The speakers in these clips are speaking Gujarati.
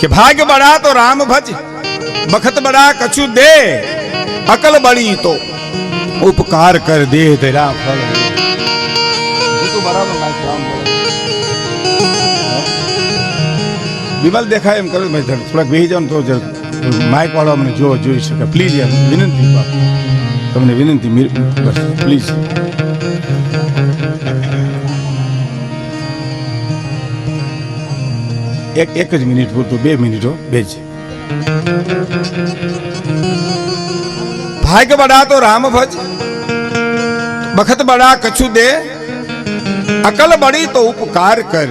કે ભાગ બડા તો રામ ભજ બખત બડા કછુ દે અકલ બળી તો ઉપકાર કર દે તેરા ફળ. વિમલ દેખાય એમ કરો મેં થોડાક બેસી જાઉં તો માઇક વાળો અમને જો જોઈ શકે. પ્લીઝ એમ વિનંતી તમને વિનંતી પ્લીઝ એક એક જ મિનિટ પૂરતું, બે મિનિટો બે જ. ભાગ બડા તો રામ ભજ, બખત બડા કછુ દે, અકલ બડી તો ઉપકાર કર,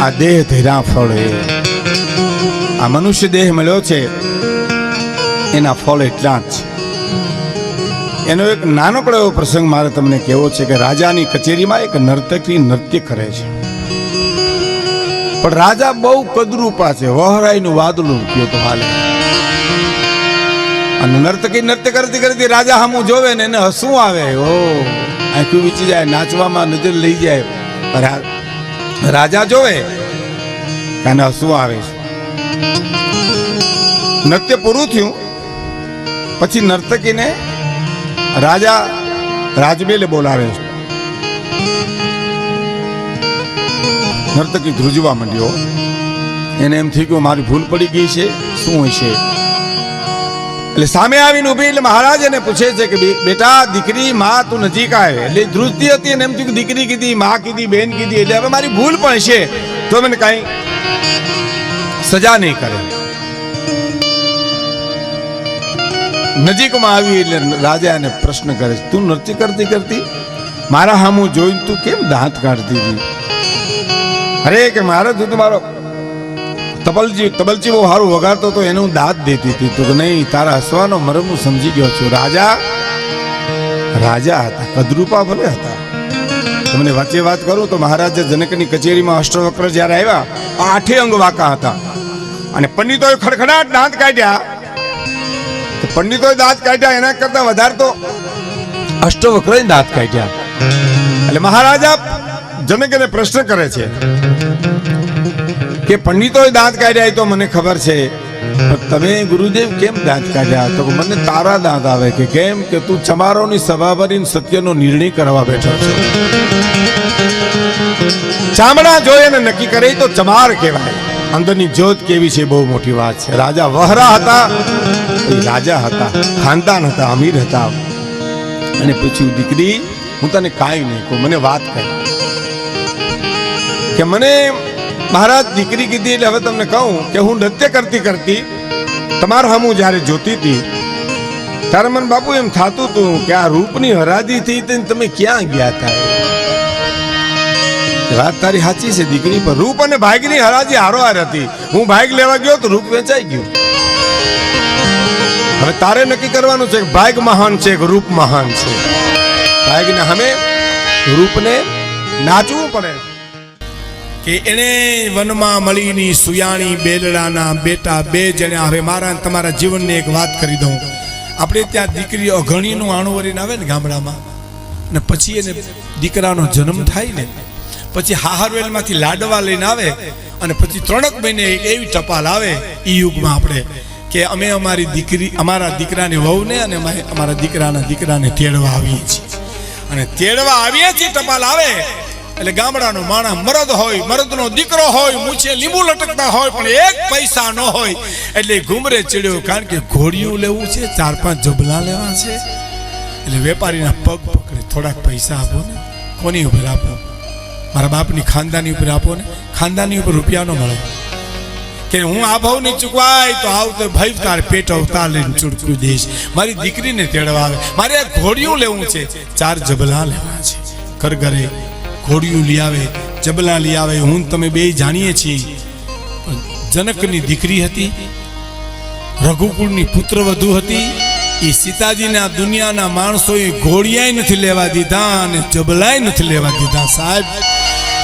આ દેહ ધીરા ફળે. આ મનુષ્ય દેહ મળ્યો છે, એના ફળ એટલા જ. છે એનો એક નાનકડો એવો પ્રસંગ મારે તમને કહેવો છે કે રાજાની કચેરીમાં એક નર્તકી નૃત્ય કરે છે. પણ રાજા બહુ કદરૂપા છે. વહરાઈનું વાદળું કયો તો હાલે. અને નર્તકી નૃત્ય કરતી કરતી રાજા હામું જોવે ને એને હસવું આવે. ઓ, આખું વીચી જાય, નાચવામાં નજર લઈ જાય. રાજા જોવે એને હસવું આવે નૃત્ય પૂરું થયું. પછી નર્તકીને રાજા રાજબેલે બોલાવે નર્તકી ધ્રુજવા માંડ્યો. એને એમ થયું કે મારી ભૂલ પડી ગઈ છે, શું હશે એટલે સામે આવીને ઊભી એટલે મહારાજ એને પૂછે છે કે બેટા, દીકરી માં તું નજીક આવે. એટલે ધ્રુજતી હતી અને એમ થયું કે દીકરી કીધી, માં કીધી, બેન કીધી, એટલે હવે મારી ભૂલ પણ છે. તો મને કઈ સજા નહીં કરે. નજીકમાં આવી એટલે રાજા એને પ્રશ્ન કરે તું નૃત્ય કરતી કરતી, મારા હામું જોઈને તું કેમ દાંત કાઢતી હતી? અરે કે મારો તું મારો તબલજી તબલજી બહુ સારું વગાડતો તો એને હું દાંત દેતી હતી. તો નહીં, તારા હસવાનો મરમ હું સમજી ગયો છું. રાજા રાજા હતા, કદરૂપા ભલે હતા. તમને વચ્ચે વાત કરું તો મહારાજ જનકની કચેરીમાં અષ્ટવક્ર જ્યારે આવ્યા, આઠે અંગ વાકા હતા. અને પંડિતોએ ખડખડાટ દાંત કાઢ્યા. પંડિતોએ દાંત કાઢ્યા, એના કરતા વધારે તો અષ્ટવક્ર દાંત કાઢ્યા. એટલે મહારાજા જનકને પ્રશ્ન કરે છે? કે પંડિતોએ દાંત કાઢ્યા તો મને ખબર છે. તમે ગુરુદેવ કેમ દાંત કાઢ્યા? તો મને તારા દાંત આવે કે કેમ? કે તું ચમારોની સભા ભરીને સત્યનો નિર્ણય કરવા બેઠો છે. ચામડા જોઈ અને નક્કી કરે તો ચમાર કહેવાય. અંદરની જ્યોત કેવી છે બહુ મોટી વાત છે. રાજા વહરા હતા. રાજા હતા. ખાનદાન હતા, અમીર હતા. અને પૂછ્યું દીકરી, હું તને કાંઈ નહીં કહું, મને વાત કર. કે મને મહારાજ દીકરી કીધી એટલે હવે તમને કહું કે હું નૃત્ય કરતી કરતી તમારું હમું જ્યારે જોતી હતી, ત્યારે મને બાપુ એમ થતું હતું કે આ રૂપની તે તમે ક્યાં ગયા હતા વાત તારી સાચી છે દીકરી પર રૂપ અને ભાગની હરાજી હારોહાર હતી. હું ભાગ લેવા ગયો તો રૂપ વેચાઈ ગયું. હવે તારે નક્કી કરવાનું છે કે ભાગ મહાન છે કે રૂપ મહાન છે? ભાગને હમે રૂપને નાચવું પડે. કે એને વનમાં મળીની સુયાણી બેલડાના બેટા બે જણા હવે મારા તમારા જીવનની એક વાત કરી દઉં. આપણે ત્યાં દીકરી અઘણીનું આણું વરીને આવે ને ગામડામાં. ને પછી એને દીકરાનો જન્મ થાય ને, પછી હાહરવેલમાંથી લાડવા લઈને આવે અને પછી ત્રણક મહિને એવી ટપાલ આવે એ યુગમાં આપણે કે અમે અમારી દીકરી, અમારા દીકરાની વહુને અને અમે અમારા દીકરાના દીકરાને તેડવા આવીએ છીએ. અને તેડવા આવીએ છીએ, ટપાલ આવે. એટલે ગામડાનો માણસ મરદ હોય, મરદનો દીકરો હોય, મૂછે લીંબુ લટકતા હોય, પણ એક પૈસા ન હોય. એટલે ઘુમરે ચડ્યો, કારણ કે ઘોડિયું લેવું છે, ચાર પાંચ જબલા લેવા છે. એટલે વેપારીના પગ પકડે, થોડાક પૈસા આપો ને. કોની ઉપર આપો? મારા બાપની ખાનદાની ઉપર આપો ને. ખાનદાની ઉપર રૂપિયા ન મળે. કે હું આ ભાવ નહીં ચૂકવાય તો આવ તો ભાઈ તાર પેટ અવતાર લઈને ચૂડકું દઈશ મારી દીકરીને તેડવા આવે. મારે આ ઘોડિયું લેવું છે. ચાર જબલા લેવા છે. ઘરે ઘોડિયું લઈ આવે, જબલા લઈ આવે, હું તમે બે જાણીએ છીએ. જનકની દીકરી હતી, રઘુકુળની પુત્ર વધુ હતી, એ સીતાજીના દુનિયાના માણસોએ ઘોડિયાય નથી લેવા દીધા અને જબલાય નથી લેવા દીધા, સાહેબ.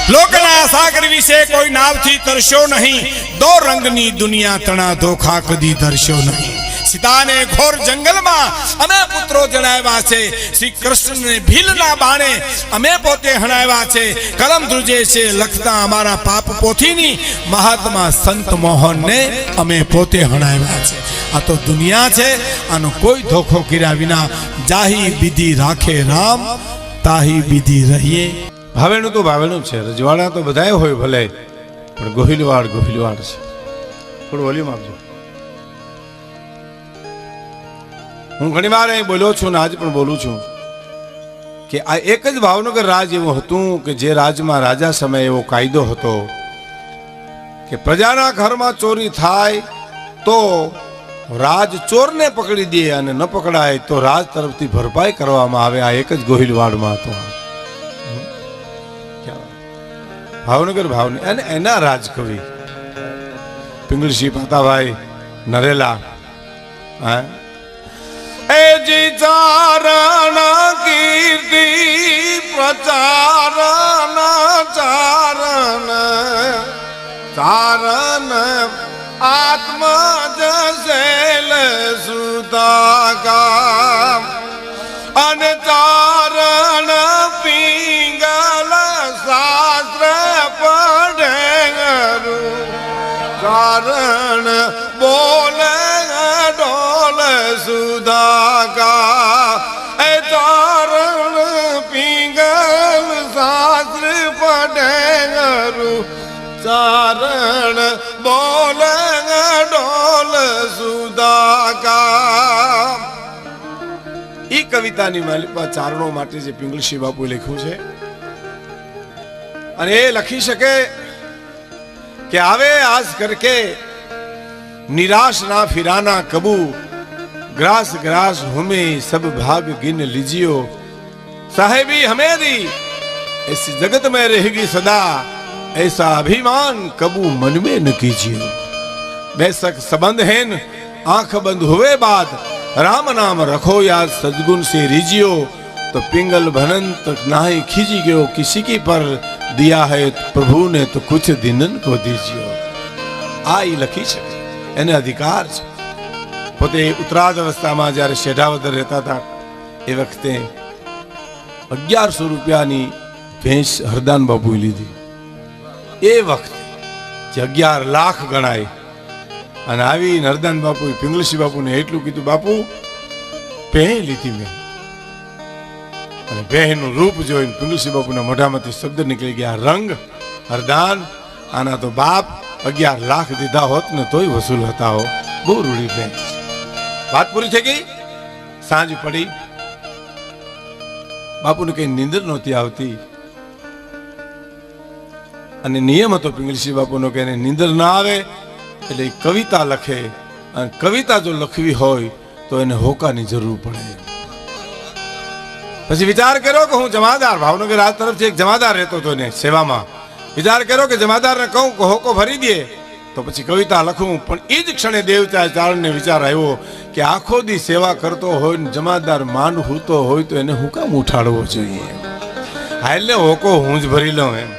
લોકના સાગર વિશે કોઈ નાવથી તરશો નહીં, દો રંગની દુનિયા તણા ધોખા કદી ધરશો નહીં. સીતાને ઘોર જંગલમાં અમે પુત્રો જણાવ્યા છે. શ્રી કૃષ્ણને ભીલના બાણે અમે પોતે હણાવ્યા છે. કલમ ધ્રુજે છે, લખતા અમારા પાપ પોથીની મહાત્મા સંત મોહનને અમે પોતે હણાવ્યા છે. આ તો દુનિયા છે, આનો કોઈ ધોખો કર્યા વિના જાહી વિધિ રાખે રામ, તાહી વિધિ રહીએ. ભાવેણું તો ભાવેણું છે, રજવાડા તો બધાય હોય ભલે, પણ ગોહિલવાડ ગોહિલવાડ છે. થોડું વોલ્યુમ આપજો. હું ઘણી વાર અહીં બોલ્યો છું ને આજ પણ બોલું છું કે આ એક જ ભાવનગર રાજ એવું હતું કે જે રાજમાં રાજા સમયે એવો કાયદો હતો કે પ્રજાના ઘરમાં ચોરી થાય તો રાજ ચોરને પકડી દે અને ન પકડાય તો રાજ તરફથી ભરપાઈ કરવામાં આવે. આ એક જ ગોહિલવાડમાં હતો. ભાવનગર ભાવનગર અને એના રાજકવિ પિંગળસિંહ પાતાભાઈ નરેલા, હા? ચારણ કીર્તિ પ્રચારણ ચારણ ચારણ આત્મ જશેલ સુતા અને ચારણ પિંગલ શાસ્ત્ર પડે ચારણ બોલે ડોલ સુધાકા. એ ચારણ પિંગલ શાસ્ત્ર પડે ચારણ બોલ ડોલ સુધાકા. એ કવિતાની ચારણો માટે જે પિંગલસિંહ બાપુ લખ્યું છે. અને એ લખી શકે કે આવે આજ કરકે निराश ना फिराना कबू। ग्रास ग्रास हुमे सब भाग गिन लीजियो। साहेबी हमें दी इस जगत में रहेगी सदा। ऐसा अभिमान कबू मन में न कीजिए बेशक संबंध हैं आँख बंद हुए बाद राम नाम रखो या सदगुण से रिजियो। तो पिंगल भनंत ही खींची गयो किसी की पर, दिया है तो प्रभु ने तो कुछ दिनन को दीजियो। आई लखी सके એને અધિકાર છે. પોતે ઉત્તરાધ અવસ્થામાં જ્યારે શેઢાવદર રહેતા હતા, એ વખતે અગિયારસો રૂપિયાની ભેંસ હરદાન બાપુએ લીધી. એ વખતે જે અગિયાર લાખ ગણાય, અને આવી હરદાન બાપુએ પિંગલસિંહ બાપુને એટલું કીધું, બાપુ ભેં લીધી મેં. અને ભેંનું રૂપ જોઈને પિંગલસિંહ બાપુના મોઢામાંથી શબ્દ નીકળી ગયા, રંગ, હરદાન, આના તો બાપ અગિયાર લાખ દીધા હોત ને તોય વસૂલ હતા હો. બહુ રૂડી ભેંસ વાત પૂરી થઈ ગઈ? સાંજ પડી. બાપુને કઈ નીંદર નહોતી આવતી. અને નિયમ હતો પિંગલસિંહ બાપુનો કે એને નીંદર ના આવે, એટલે કવિતા લખે. અને કવિતા જો લખવી હોય, તો એને હોકાની જરૂર પડે. પછી વિચાર કર્યો કે હું જમાદાર, ભાવનગર રાજ તરફથી એક જમાદાર રહેતો હતો ને સેવામાં. વિચાર કર્યો કે જમાદારને કહું કે હોકો ભરી દે, તો પછી કવિતા લખું. પણ એ જ ક્ષણે દેવતા ચારણને વિચાર આવ્યો કે આખો દી સેવા કરતો હોય ને જમાદાર માંડ હૂતો હોય તો એને હું કામ ઉઠાડવો જોઈએ? હા એટલે હોકો હું જ ભરી લઉં એમ.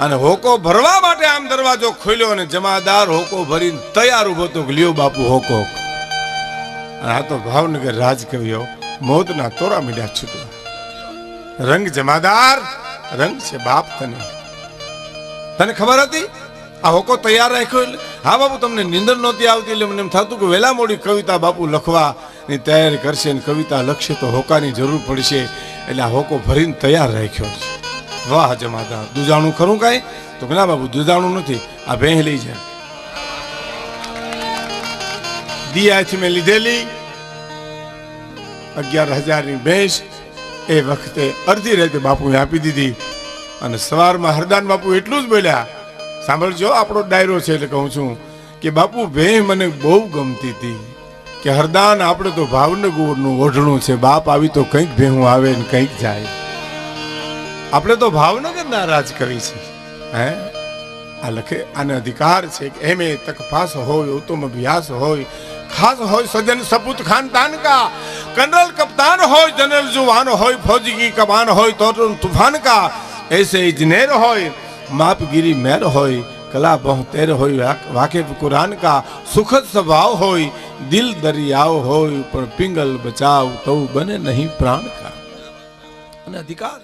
અને હોકો ભરવા માટે આમ દરવાજો ખોલ્યો અને જમાદાર હોકો ભરીને તૈયાર ઊભો તો લ્યો બાપુ હોકો. અને આ તો ભાવનગર રાજકવિઓ મોતના તોરા મીડા છૂટ્યા. રંગ જમાદાર, રંગ છે બાપ તને. તને ખબર હતી? આ હોકો તૈયાર રાખ્યો એટલે? હા બાપુ, તમને નિંદર નહોતી આવતી એટલે મને એમ થતું કે વહેલા મોડી કવિતા બાપુ લખવાની તૈયારી કરશે અને કવિતા લખશે તો હોકાની જરૂર પડશે એટલે આ હોકો ભરીને તૈયાર રાખ્યો છે. વાહ જમાદાર. દુજાણું ખરું કાંઈ? તો કે ના બાપુ, દુજાણું નથી. આ ભેં લઈ જાય દિયાથી મેં લીધેલી અગિયાર હજારની ભેંસ. એ વખતે અડધી રાતે બાપુએ આપી દીધી. અને સવારમાં હરદાન બાપુ એટલું જ બોલ્યા, સાંભળજો, આપણો ડાયરો છે એટલે કહું છું કે બાપુ ભે મને બહુ ગમતી હતી કે હરદાન આપણે તો ભાવનગરનું ઓઢણું છે, બાપ આવી તો કંઈક ભેહું આવે ને કંઈક જાય. આપણે તો ભાવનગર નારાજ કરી છે, હે? આ લખે, આને અધિકાર છે કે એમ એ તકફાસ હોય, ઉત્તમ અભ્યાસ હોય, ખાસ હોય સજન સપૂત ખાન તાનકા કર્નલ કપ્તાન હોય, જનરલ જુવાન હોય, ફૌજગી કમાન હોય તો તુફાન કા એસે ઇજનેર હોય માપગીરી મેર હોય કલા બહતેર હોય વાકેફ કુરાન કા સુખદ સ્વભાવ હોય દિલ દરિયાવ હોય પણ પિંગલ બચાવ તવ બને નહીં પ્રાણ કા અને અધિકાર